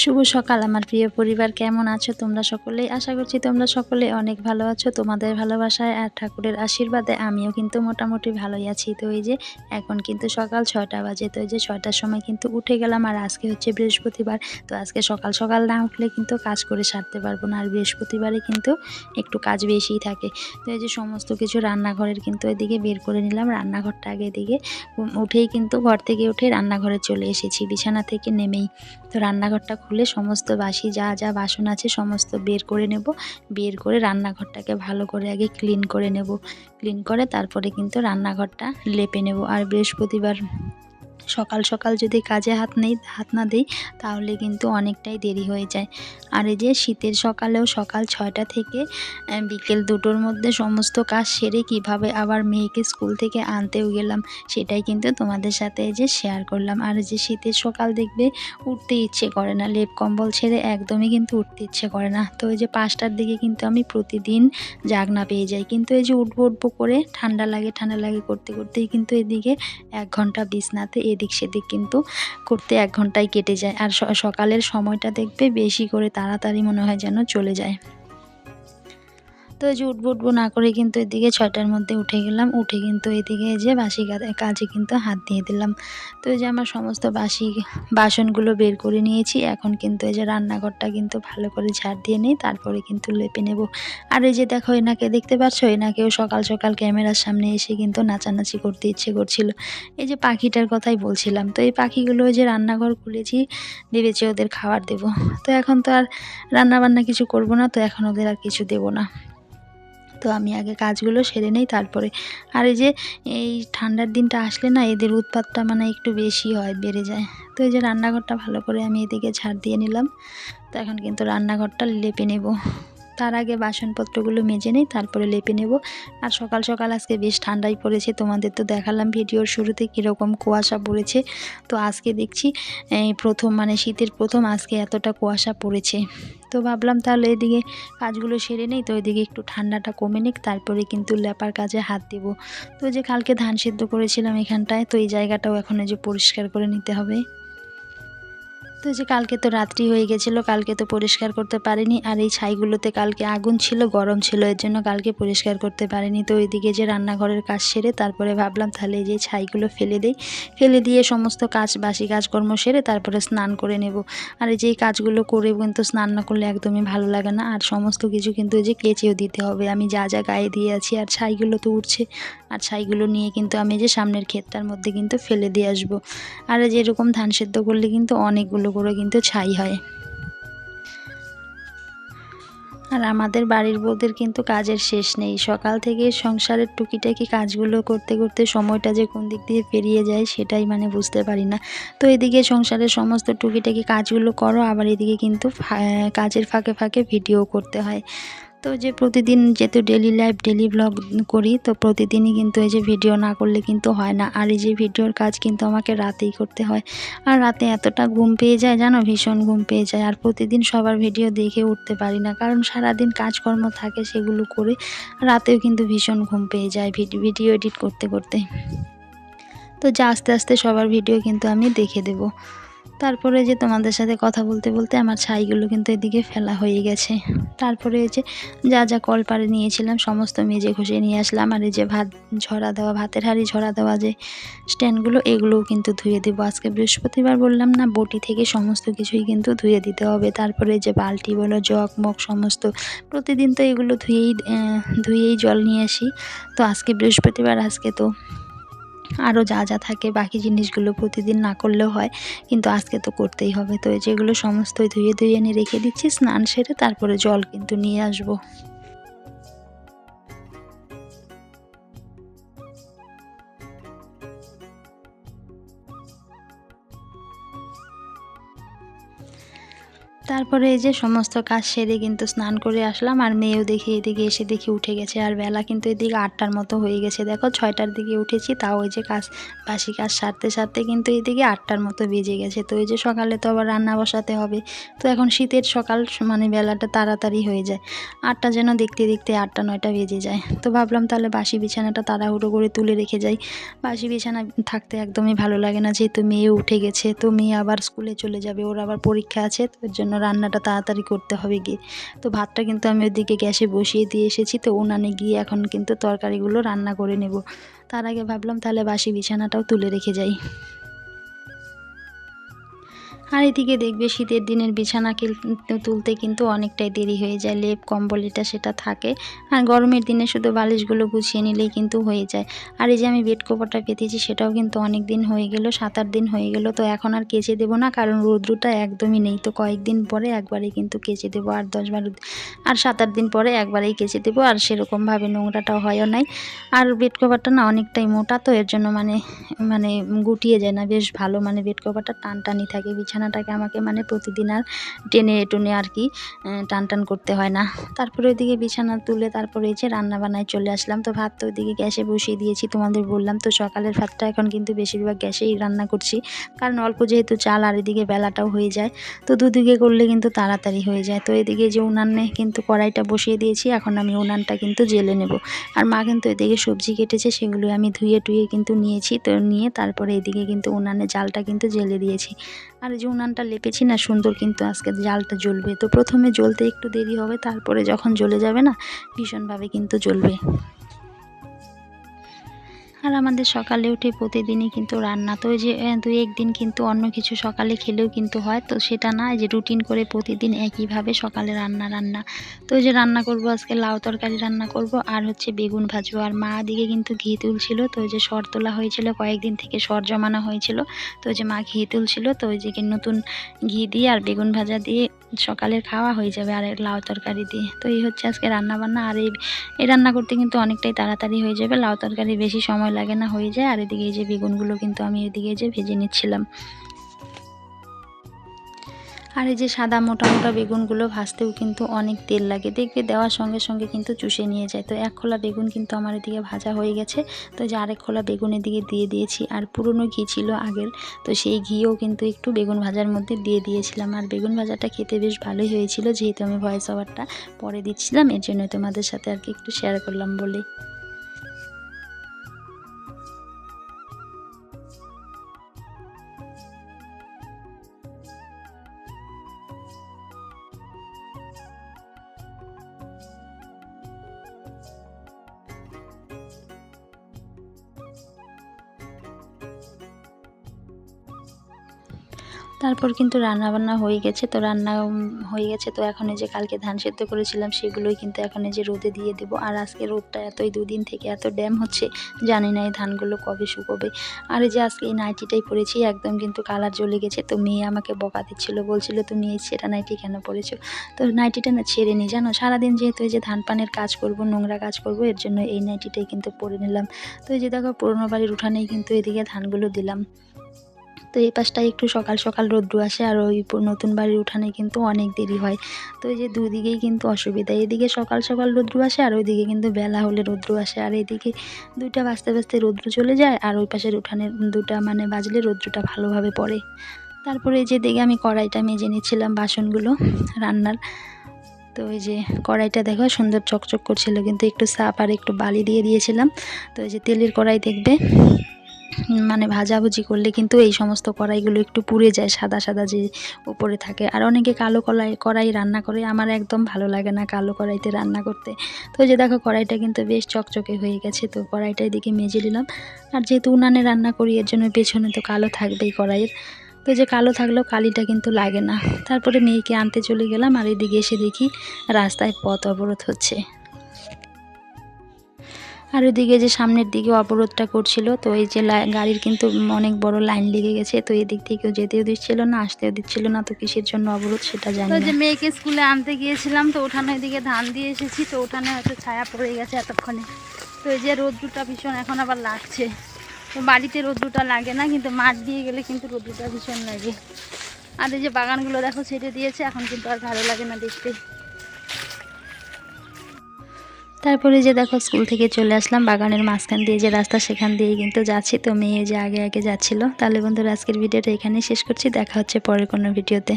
শুভ সকাল, আমার প্রিয় পরিবার। কেমন আছো তোমরা সকলেই? আশা করছি তোমরা সকলে অনেক ভালো আছো, তোমাদের ভালোবাসায় আর ঠাকুরের আশীর্বাদে আমিও কিন্তু মোটামুটি ভালোই আছি। তো এই যে, এখন কিন্তু সকাল ছয়টা বাজে, তো এই যে ছয়টার সময় কিন্তু উঠে গেলাম আর আজকে হচ্ছে বৃহস্পতিবার। তো আজকে সকাল সকাল না উঠলে কিন্তু কাজ করে সারতে পারব না, আর বৃহস্পতিবারে কিন্তু একটু কাজ বেশিই থাকে। তো এই যে সমস্ত কিছু রান্নাঘরের কিন্তু এদিকে বের করে নিলাম, রান্নাঘরটা আগে এদিকে উঠেই কিন্তু ঘর থেকে উঠে রান্নাঘরে চলে এসেছি, বিছানা থেকে নেমেই। তো রান্নাঘরটা খুলে সমস্ত বাসি যা যা বাসন আছে সমস্ত বের করে নেব। বের করে রান্নাঘরটাকে ভালো করে আগে ক্লিন করে নেব। ক্লিন করে তারপরে কিন্তু রান্নাঘরটা লেপে নেব। আর বৃহস্পতিবার সকাল সকাল যদি কাজে হাত নেই, হাত না দিই, তাহলে কিন্তু অনেকটাই দেরি হয়ে যায়। আর এই যে শীতের সকালেও সকাল ছয়টা থেকে বিকেল দুটোর মধ্যে সমস্ত কাজ সেরে কীভাবে আবার মেয়েকে স্কুল থেকে আনতেও গেলাম, সেটাই কিন্তু তোমাদের সাথে এই যে শেয়ার করলাম। আর যে শীতের সকাল দেখবে, উঠতে ইচ্ছে করে না। লেপ কম্বল ছেড়ে একদমই কিন্তু উঠতে ইচ্ছে করে না। তো এই যে পাঁচটার দিকে কিন্তু আমি প্রতিদিন জাগনা পেয়ে যাই। কিন্তু এই যে উঠবো উঠবো করে ঠান্ডা লাগে ঠান্ডা লাগে করতে, করতেই কিন্তু এদিকে এক ঘণ্টা বিছনাতে এদিক সেদিক কিন্তু করতে এক ঘন্টায় কেটে যায়। আর সকালের সময়টা দেখবে বেশি করে তাড়াতাড়ি মনে হয় যেন চলে যায়। তো এই যে উঠবো উঠবো না করে কিন্তু এদিকে ছয়টার মধ্যে উঠে গেলাম। উঠে কিন্তু এদিকে যে বাসি কাজে কিন্তু হাত দিয়ে দিলাম। তো এই যে আমার সমস্ত বাসি বাসনগুলো বের করে নিয়েছি। এখন কিন্তু এই যে রান্নাঘরটা কিন্তু ভালো করে ঝাড় দিয়ে নিই, তারপরে কিন্তু লেপে নেব। আর এই যে দেখো এনাকে দেখতে পাচ্ছ? এনাকেও সকাল সকাল ক্যামেরার সামনে এসে কিন্তু নাচানাচি করতে ইচ্ছে করছিল। এই যে পাখিটার কথাই বলছিলাম। তো এই পাখিগুলো যে রান্নাঘর খুলেছি, ভেবেছি ওদের খাবার দেব। তো এখন তো আর রান্না বান্না কিছু করব না, তো এখন ওদের আর কিছু দেব না। তো আমি আগে কাজগুলো সেরে নেই তারপরে। আর এই যে এই ঠান্ডার দিনটা আসলে না এদের উৎপাতটা মানে একটু বেশি হয়, বেড়ে যায়। তো এই যে রান্নাঘরটা ভালো করে আমি এদিকে ছাড় দিয়ে নিলাম। তো এখন কিন্তু রান্নাঘরটা লেপে নেব। তার আগে বাসনপত্রগুলো মেজে নেই, তারপরে লেপে নেব। আর সকাল সকাল আজকে বেশ ঠান্ডাই পড়েছে, তোমাদের তো দেখালাম ভিডিওর শুরুতে কীরকম কুয়াশা পড়েছে। তো আজকে দেখছি প্রথম মানে শীতের প্রথম আজকে এতটা কুয়াশা পড়েছে। তো ভাবলাম তাহলে এদিকে কাজগুলো সেরে নেই, তো এদিকে একটু ঠান্ডাটা কমে নিক, তারপরে কিন্তু লেপার কাজে হাত দেব। তো যে কালকে ধান সেদ্ধ করেছিলাম এখানটায়, তো এই জায়গাটাও এখন যে পরিষ্কার করে নিতে হবে। তো যে কালকে তো রাত্রি হয়ে গেছিল, কালকে তো পরিষ্কার করতে পারিনি। আর এই ছাইগুলোতে কালকে আগুন ছিল, গরম ছিল, এর জন্য কালকে পরিষ্কার করতে পারিনি। তো ওইদিকে যে রান্নাঘরের কাজ সেরে তারপরে ভাবলাম তাহলে যে ছাইগুলো ফেলে দেই। ফেলে দিয়ে সমস্ত কাজ, বাসি কাজকর্ম সেরে তারপরে স্নান করে নেব। আর এই যে কাজগুলো করে কিন্তু স্নান না করলে একদমই ভালো লাগে না। আর সমস্ত কিছু কিন্তু যে কেচেও দিতে হবে। আমি যা যা গায়ে দিয়ে আছি, আর ছাইগুলো তো উঠছে আর ছাইগুলো নিয়ে কিন্তু আমি যে সামনের ক্ষেতটার মধ্যে কিন্তু ফেলে দিয়ে আসব। আর যেরকম ধান সেদ্ধ করলে কিন্তু অনেকগুলো করে কিন্তু ছাই হয়। আর আমাদের বাড়ির বউদের কিন্তু কাজের শেষ নেই। সকাল থেকে সংসারের টুকিটাকি কাজগুলো করতে করতে সময়টা যে কোন দিক দিয়ে পেরিয়ে যায় সেটাই মানে বুঝতে পারি না। তো এদিকে সংসারের সমস্ত টুকিটাকি কাজগুলো করো, আবার এদিকে কিন্তু কাজের ফাঁকে ফাঁকে ভিডিও করতে হয়। তো যে প্রতিদিন যেহেতু ডেলি লাইফ ডেলি ব্লগ করি, তো প্রতিদিনই কিন্তু এই যে ভিডিও না করলে কিন্তু হয় না। আর এই যে ভিডিওর কাজ কিন্তু আমাকে রাতেই করতে হয়। আর রাতে এতটা ঘুম পেয়ে যায়, জানো? ভীষণ ঘুম পেয়ে যায়। আর প্রতিদিন সবার ভিডিও দেখে উঠতে পারি না। কারণ সারাদিন কাজকর্ম থাকে সেগুলো করে রাতেও কিন্তু ভীষণ ঘুম পেয়ে যায় ভিডিও এডিট করতে করতে। তো যা আস্তে আস্তে সবার ভিডিও কিন্তু আমি দেখে দেবো। তারপরে যে তোমাদের সাথে কথা বলতে বলতে আমার ছাইগুলো কিন্তু এদিকে ফেলা হয়ে গেছে। তারপরে যে যা যা কল পারে নিয়েছিলাম, সমস্ত মেজে ঘষে নিয়ে আসলাম। আর এই যে ভাত, ঝরা দেওয়া, ভাতের হাঁড়ি, ঝরা দেওয়া যে স্ট্যান্ডগুলো, এগুলোও কিন্তু ধুয়ে দেবো। আজকে বৃহস্পতিবার বললাম না, বটি থেকে সমস্ত কিছুই কিন্তু ধুয়ে দিতে হবে। তারপরে যে বালতি বলো, জগ, মগ সমস্ত, প্রতিদিন তো এগুলো ধুয়েই ধুয়েই জল নিয়ে আসি। তো আজকে বৃহস্পতিবার, আজকে তো আরও যা যা থাকে বাকি জিনিসগুলো প্রতিদিন না করলেও হয়, কিন্তু আজকে তো করতেই হবে। তো যেগুলো সমস্তই ধুয়ে ধুয়ে এনে রেখে দিচ্ছি, স্নান সেরে তারপরে জল কিন্তু নিয়ে আসব। তারপরে এই যে সমস্ত কাজ সেরে কিন্তু স্নান করে আসলাম, আর মেয়েও দেখি এদিকে এসে দেখি উঠে গেছে, আর বেলা কিন্তু এদিকে আটটার মতো হয়ে গেছে। দেখো ছয়টার দিকে উঠেছি, তাও ওই যে কাজ, বাসি কাজ সারতে সারতে কিন্তু এদিকে আটটার মতো বেজে গেছে। তো ওই যে সকালে তো আবার রান্না বসাতে হবে, তো এখন শীতের সকাল মানে বেলাটা তাড়াতাড়ি হয়ে যায়। আটটা যেন দেখতে দেখতে আটটা নয়টা বেজে যায়। তো ভাবলাম তাহলে বাসি বিছানাটা তাড়াহুড়ো করে তুলে রেখে যাই। বাসি বিছানা থাকতে একদমই ভালো লাগে না, যেহেতু মেয়ে উঠে গেছে, তো মেয়ে আবার স্কুলে চলে যাবে, ওর আবার পরীক্ষা আছে, তো এর জন্য রান্নাটা তাড়াতাড়ি করতে হবে গিয়ে। তো ভাতটা কিন্তু আমি ওদিকে গ্যাসে বসিয়ে দিয়ে এসেছি, তো উনানে গিয়ে এখন কিন্তু তরকারিগুলো রান্না করে নেব। তার আগে ভাবলাম তাহলে বাসি বিছানাটাও তুলে রেখে যাই। আর এদিকে দেখবে শীতের দিনের বিছানা তুলতে কিন্তু অনেকটাই দেরি হয়ে যায়, লেপ কম্বল এটা সেটা থাকে। আর গরমের দিনে শুধু বালিশগুলো গুছিয়ে নিলেই কিন্তু হয়ে যায়। আর এই যে আমি বেড কভারটা পেতেছি, সেটাও কিন্তু অনেক দিন হয়ে গেল সাত আট দিন হয়ে গেল, তো এখন আর কেচে দেবো না, কারণ রৌদ্রটা একদমই নেই। তো কয়েকদিন পরে একবারেই কিন্তু কেচে দেবো, আর দশ বারো আর সাত আট দিন পরে একবারেই কেচে দেবো, আর সেরকমভাবে নোংরাটাও হয়ও নাই। আর বেড কভারটা না অনেকটাই মোটা, তো এর জন্য মানে মানে গুটিয়ে যায় না, বেশ ভালো মানে বেড কভারটা টান টানই থাকে বিছানাটাকে আমাকে মানে প্রতিদিন আর টেনে টুনে আর কি টান টান করতে হয় না। তারপরে ওইদিকে বিছানা তুলে তারপরে এই যে রান্না বান্নায় চলে আসলাম। তো ভাত তো ওইদিকে গ্যাসে বসিয়ে দিয়েছি তোমাদের বললাম। তো সকালের ভাতটা এখন কিন্তু বেশিরভাগ গ্যাসেই রান্না করছি। কারণ অল্প যেহেতু চাল আর এদিকে বেলাটাও হয়ে যায়। তো দুদিকে করলে কিন্তু তাড়াতাড়ি হয়ে যায়। তো এদিকে যে উনানে কিন্তু কড়াইটা বসিয়ে দিয়েছি, এখন আমি উনানটা কিন্তু জেলে নেব। আর মা কিন্তু এদিকে সবজি কেটেছে, সেগুলো আমি ধুয়ে টুয়ে কিন্তু নিয়েছি। তো নিয়ে তারপরে এদিকে কিন্তু উনানে জালটা কিন্তু জেলে দিয়েছি। আর যে উনানটা লেপেছি না, সুন্দর কিন্তু আজকে জালটা জ্বলবে। তো প্রথমে জ্বলতে একটু দেরি হবে, তারপরে যখন জ্বলে যাবে না, ভীষণভাবে কিন্তু জ্বলবে। আর আমাদের সকালে উঠে প্রতিদিনই কিন্তু রান্না। তো যে দুই একদিন কিন্তু অন্য কিছু সকালে খেলেও কিন্তু হয়। তো সেটা না যে রুটিন করে প্রতিদিন একইভাবে সকালে রান্না রান্না। তো যে রান্না করব, আজকে লাউ তরকারি রান্না করব, আর হচ্ছে বেগুন ভাজবো। আর মা দিকে কিন্তু ঘি তুলছিল, তো যে সর তোলা হয়েছিল, কয়েকদিন থেকে সর জমানো হয়েছিল। তো যে মা ঘি তুলছিল, তো ওই যে নতুন ঘি দিয়ে আর বেগুন ভাজা দিয়ে সকালের খাওয়া হয়ে যাবে আর লাউ তরকারি দিয়ে। তো এই হচ্ছে আজকে রান্না বান্না আর এই এই রান্না করতে কিন্তু অনেকটাই তাড়াতাড়ি হয়ে যাবে। লাউ তরকারি বেশি সময় লাগে না হয়ে যায়। আর এদিকে এই যে বেগুনগুলো কিন্তু আমি এদিকে যে ভেজে নিচ্ছিলাম। আর এই যে সাদা মোটা মোটা বেগুনগুলো ভাজতেও কিন্তু অনেক তেল লাগে। দেখবে দেওয়ার সঙ্গে সঙ্গে কিন্তু চুষে নিয়ে যায়। তো এক খোলা বেগুন কিন্তু আমার এদিকে ভাজা হয়ে গেছে। তো যে আরেক খোলা বেগুন এদিকে দিয়ে দিয়েছি। আর পুরনো ঘি ছিল আগের। তো সেই ঘিও কিন্তু একটু বেগুন ভাজার মধ্যে দিয়ে দিয়েছিলাম। আর বেগুন ভাজাটা খেতে বেশ ভালোই হয়েছিল, যেহেতু আমি ভয়েস ওভারটা পরে দিচ্ছিলাম। এর জন্য তোমাদের সাথে আর কি একটু শেয়ার করলাম বলে। তারপর কিন্তু রান্না বান্না হয়ে গেছে, তো রান্না হয়ে গেছে। তো এখন যে কালকে ধান সেদ্ধ করেছিলাম, সেগুলোই কিন্তু এখন এই যে রোদে দিয়ে দেবো। আর আজকে রোদটা এতই দুদিন থেকে এত ড্যাম হচ্ছে, জানি না এই ধানগুলো কবে শুকোবে। আর এই যে আজকে এই নাইটিটাই পরেছি, একদম কিন্তু কালার জ্বলে গেছে। তো মেয়ে আমাকে বকা দিচ্ছিল, বলছিল, তুমি এই ছেঁড়া নাইটি কেন পরেছো? তো নাইটিটা না ছেড়ে নি, জানো? সারাদিন যেহেতু এই যে ধান পানের কাজ করব, নোংরা কাজ করব, এর জন্য এই নাইটিটাই কিন্তু পরে নিলাম। তো এই যে দেখো, পুরোনো বাড়ির উঠানেই কিন্তু এদিকে ধানগুলো দিলাম। এই পাশটায় একটু সকাল সকাল রোদ্রু আসে আর ওই নতুন বাড়ির উঠানে কিন্তু অনেক দেরি হয়। তো এই যে দুদিকেই কিন্তু অসুবিধা। এদিকে সকাল সকাল রোদ্রু আসে আর ওইদিকে কিন্তু বেলা হলে রোদ্রু আসে। আর এদিকে দুইটা বাজতে বাজতে রোদ্রু চলে যায় আর ওই পাশের উঠানে দুটা মানে বাজলে রোদ্রুটা ভালোভাবে পড়ে। তারপরে যে দেখে আমি কড়াইটা মেজে নিচ্ছিলাম বাসনগুলো রান্নার। তো ওই যে কড়াইটা দেখো সুন্দর চকচক করছিল, কিন্তু একটু সাপ আর একটু বালি দিয়ে দিয়েছিলাম। তো ওই যে তেলের কড়াই দেখবে? মানে ভাজাভুজি করলে কিন্তু এই সমস্ত কড়াইগুলো একটু পুড়ে যায়, সাদা সাদা যে উপরে থাকে। আর অনেকে কালো কড়াই কড়াই রান্না করে, আমার একদম ভালো লাগে না কালো কড়াইতে রান্না করতে। তো যে দেখো কড়াইটা কিন্তু বেশ চকচকে হয়ে গেছে, তো কড়াইটা এদিকে মেজে নিলাম। আর যেহেতু উনানে রান্না করি, এর জন্য পেছনে তো কালো থাকবেই কড়াইয়ের। তো যে কালো থাকলেও কালিটা কিন্তু লাগে না। তারপরে মেয়েকে আনতে চলে গেলাম, আর এদিকে এসে দেখি রাস্তায় পথ অবরোধ হচ্ছে। আর ওইদিকে যে সামনের দিকে অবরোধটা করছিল তো এই যে গাড়ির কিন্তু অনেক বড় লাইন লেগে গেছে তো এদিক থেকেও যেতেও দিচ্ছিল না আসতেও দিচ্ছিল না তো কিসের জন্য অবরোধ সেটা জানি না। যে মেয়েকে স্কুলে আনতে গিয়েছিলাম তো ওঠানে দিকে ধান দিয়ে এসেছি তো ওঠানে হয়তো ছায়া পড়ে গেছে এতক্ষণে। তো এই যে রোদ্রুটা ভীষণ এখন আবার লাগছে। তো বাড়িতে রোদ্রুটা লাগে না কিন্তু মাঠ দিয়ে গেলে কিন্তু রোদ্রুটা ভীষণ লাগে। আর এই যে বাগানগুলো দেখো ছেড়ে দিয়েছে এখন কিন্তু আর ভালো লাগে না দেখতে। তারপরে যে দেখো স্কুল থেকে চলে আসলাম, বাগানের মাঝখান দিয়ে যে রাস্তা সেখান দিয়ে কিন্তু যাচ্ছি। তো মেয়ে যে আগে আগে যাচ্ছিল। তাহলে বন্ধুরা, আজকের ভিডিওটা এখানেই শেষ করছি। দেখা হচ্ছে পরের কোনো ভিডিওতে।